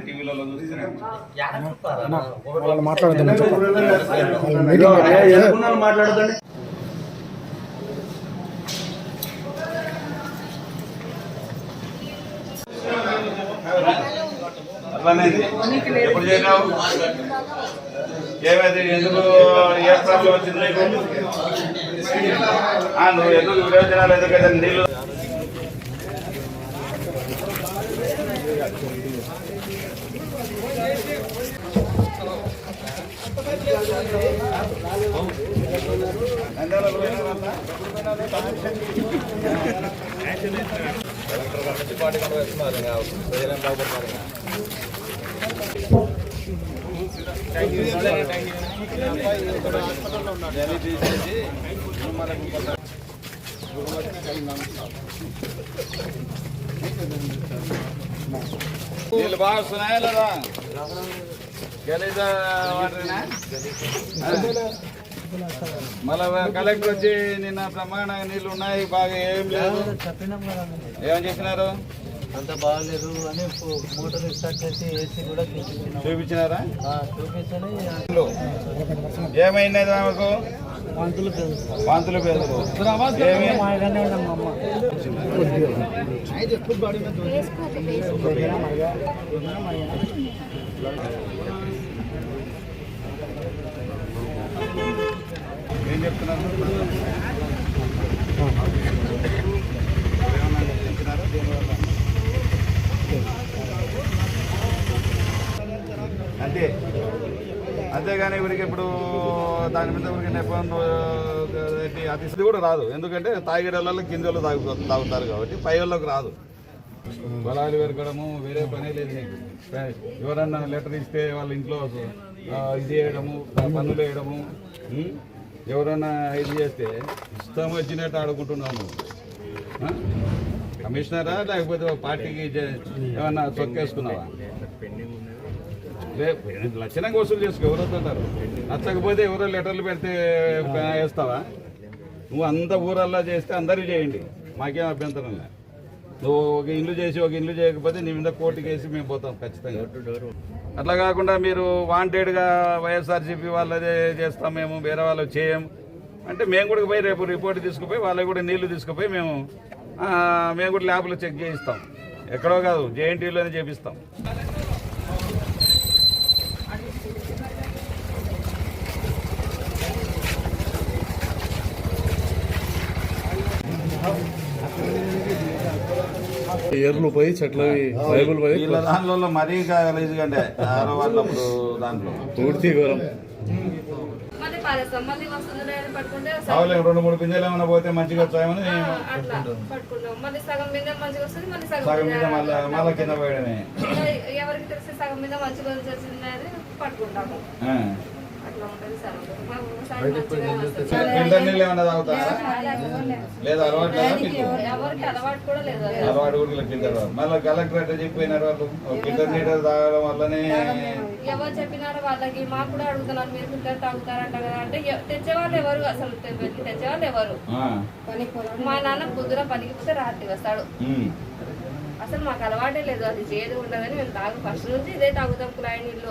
టీవీలలో చూస్తున్నాం వాళ్ళు మాట్లాడదాం మాట్లాడదండి అట్లానే ఎప్పుడు చేసినావు ఏమైంది? ఎందుకు ఏ ప్రాబ్లం వచ్చింది? నీకు ఆ, నువ్వు ఎందుకు ఎందుకైతే నీళ్ళు నీళ్ళు బాగా వస్తున్నాయా లేదా? మళ్ళా కలెక్టర్ వచ్చి నిన్న ప్రమాణంగా నీళ్ళు ఉన్నాయి బాగా ఏం లేదు. ఏమని చెప్పినారు అంత బాగాలేదు అని మోటార్ స్టార్ట్ చేసి ఏసీ కూడా చూపించినాం. చూపించినారా? ఆ, చూపించని నీళ్ళు. ఏమైంది ఆమెకు? వాంతులు పేదలు ఏమి మాగానే ఉన్నాం ఏం చెప్తున్నారు ఏమన్నా దీనివల్ల? అంతే అంతేగాని ఇవరికి ఇప్పుడు దాని మీద ఊరికి నెపం ఏంటి అది కూడా రాదు ఎందుకంటే తాగిడలలో గింజలు తాగు తాగుతారు కాబట్టి పై వాళ్ళకి రాదు బలాలు పెరగడము వేరే పనే లేదు నీకు. ఎవరన్నా లెటర్ ఇస్తే వాళ్ళ ఇంట్లో ఇది వేయడము పనులు వేయడము ఎవరన్నా ఇది చేస్తే ఇష్టం వచ్చినట్టు ఆడుకుంటున్నావు నువ్వు. కమిషనరా లేకపోతే పార్టీకి ఏమన్నా చొక్కేసుకున్నావా లే- లక్షణంగా వసూలు చేసుకో ఎవరు వస్తుంటారు? నచ్చకపోతే ఎవరో లెటర్లు పెడితే వేస్తావా? నువ్వు అంత ఊరల్లా చేస్తే అందరూ చేయండి. మాకేం అభ్యంతరం లేదు. నువ్వు ఒక ఇల్లు చేసి ఒక ఇల్లు చేయకపోతే నీ మీద కోర్టుకి వేసి మేము పోతాం ఖచ్చితంగా. అట్లా కాకుండా మీరు వాంటెడ్గా వైఎస్ఆర్సీపీ వాళ్ళదే చేస్తాం మేము వేరే వాళ్ళు చేయం. అంటే మేము కూడా పోయి రేపు రిపోర్ట్ తీసుకుపోయి వాళ్ళకి కూడా నీళ్ళు తీసుకుపోయి మేము మేము కూడా ల్యాబ్లో చెక్ చేయిస్తాం. ఎక్కడో కాదు జేఎన్టీలోనే చేపిస్తాం. ఏర్లు పోయి చెట్లు బైబుల్ పోయి వీళ్ళ దాంట్లో మరీ గలీజ్ కంటే ఆరో వాళ్ళప్పుడు దాంట్లో. పూర్తి ఘోరం రెండు మూడు పింజలు ఏమైనా పోతే మంచిగా వచ్చాయని సగం మీద మళ్ళీ మళ్ళీ కింద పోయడమే. ఎవరికి తెలిసి సగం మీద మంచిగా పట్టుకుంటాము. ఆ. అట్లా ఉంటుంది సార్ లేదా. అలవాటు అలవాటు కూడా ఫిల్టర్ మళ్ళీ కలెక్టర్ చెప్పినారు వాళ్ళు. ఫిల్టర్ తాగడం వల్లనే ఎవరు చెప్పినారో వాళ్ళకి? మాకు కూడా అడుగుతున్నారు మీరు ఫిల్టర్ తాగుతారంట కదా. అంటే తెచ్చేవాళ్ళు ఎవరు అసలు? తెచ్చేవాళ్ళు ఎవరు. మా నాన్న పొద్దున పనికి పోతే రాత్రి వస్తాడు. అసలు మాకు అలవాటే లేదు. అది చేదు ఉండదని మేము తాగు. ఫస్ట్ నుంచి ఇదే తాగుతాం కుళాయి నీళ్ళు.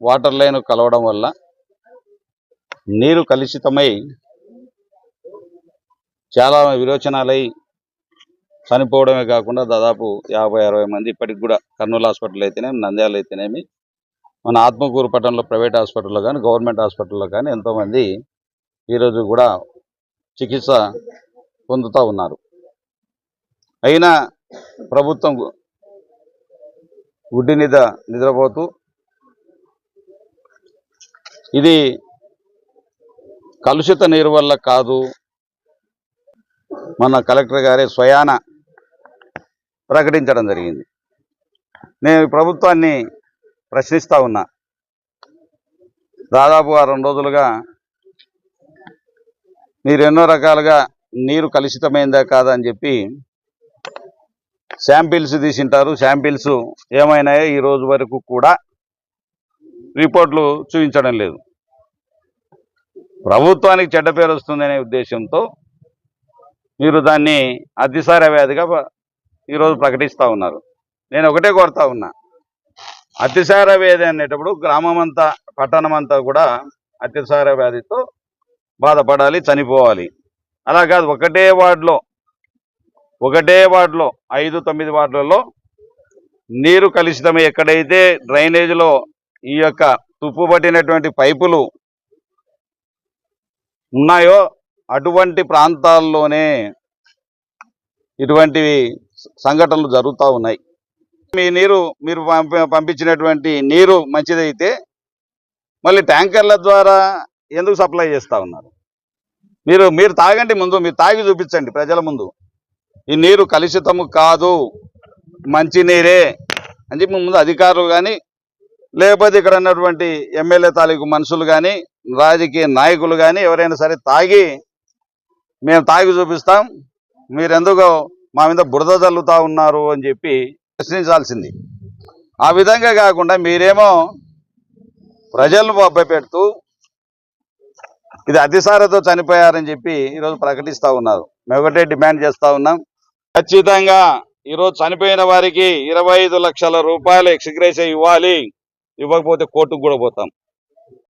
వాటర్ లైన్ కలవడం వల్ల నీరు కలుషితమై చాలా విరోచనాలై చనిపోవడమే కాకుండా దాదాపు యాభై అరవై మంది ఇప్పటికి కూడా కర్నూలు హాస్పిటల్ అయితేనేమి నంద్యాల అయితేనేమి మన ఆత్మకూరు పట్టణంలో ప్రైవేట్ హాస్పిటల్లో కానీ గవర్నమెంట్ హాస్పిటల్లో కానీ ఎంతోమంది ఈరోజు కూడా చికిత్స పొందుతూ ఉన్నారు. అయినా ప్రభుత్వం గుడ్డి నిద్ర నిద్రపోతూ ఇది కలుషిత నీరు వల్ల కాదు. మన కలెక్టర్ గారే స్వయాన ప్రకటించడం జరిగింది. నేను ప్రభుత్వాన్ని ప్రశ్నిస్తూ ఉన్నా. దాదాపు వారం రోజులుగా మీరు ఎన్నో రకాలుగా నీరు కలుషితమైందా కాదా అని చెప్పి శాంపిల్స్ తీసింటారు. శాంపిల్స్ ఏమైనాయో ఈ రోజు వరకు కూడా రిపోర్ట్లు చూపించడం లేదు. ప్రభుత్వానికి చెడ్డ పేరు వస్తుందనే ఉద్దేశంతో మీరు దాన్ని అతిసార వ్యాధిగా ఈరోజు ప్రకటిస్తూ ఉన్నారు. నేను ఒకటే కోరుతా ఉన్నా. అతిసార వ్యాధి అనేటప్పుడు గ్రామం అంతా పట్టణం అంతా కూడా అతిసార వ్యాధితో బాధపడాలి చనిపోవాలి. అలా కాదు ఒకటే వార్డులో ఒకటే వార్డులో ఐదు తొమ్మిది వార్డులలో నీరు కలుషితమై ఎక్కడైతే డ్రైనేజీలో ఈ యొక్క తుప్పు పట్టినటువంటి పైపులు ఉన్నాయో అటువంటి ప్రాంతాల్లోనే ఇటువంటి సంఘటనలు జరుగుతూ ఉన్నాయి. మీ నీరు మీరు పంపించినటువంటి నీరు మంచిదైతే మళ్ళీ ట్యాంకర్ల ద్వారా ఎందుకు సప్లై చేస్తూ ఉన్నారు? మీరు మీరు తాగండి ముందు మీరు తాగి చూపించండి ప్రజల ముందు. ఈ నీరు కలుషితము కాదు మంచి నీరే అని చెప్పి ముందు అధికారులు కానీ లేకపోతే ఇక్కడ ఉన్నటువంటి ఎమ్మెల్యే తాలూకు మనుషులు కానీ రాజకీయ నాయకులు కానీ ఎవరైనా సరే తాగి మేము తాగి చూపిస్తాం. మీరెందుకు మా మీద బురద చల్లుతా ఉన్నారు అని చెప్పి ప్రశ్నించాల్సింది. ఆ విధంగా కాకుండా మీరేమో ప్రజలను పెడుతూ ఇది అతిసారతో చనిపోయారని చెప్పి ఈరోజు ప్రకటిస్తా ఉన్నారు. మేము ఒకటే డిమాండ్ చేస్తా ఉన్నాం. ఖచ్చితంగా ఈరోజు చనిపోయిన వారికి ఇరవై ఐదు లక్షల రూపాయలు ఎక్స్గ్రేస్ ఇవ్వాలి. ఇవ్వకపోతే కోర్టుకు కూడా పోతాం.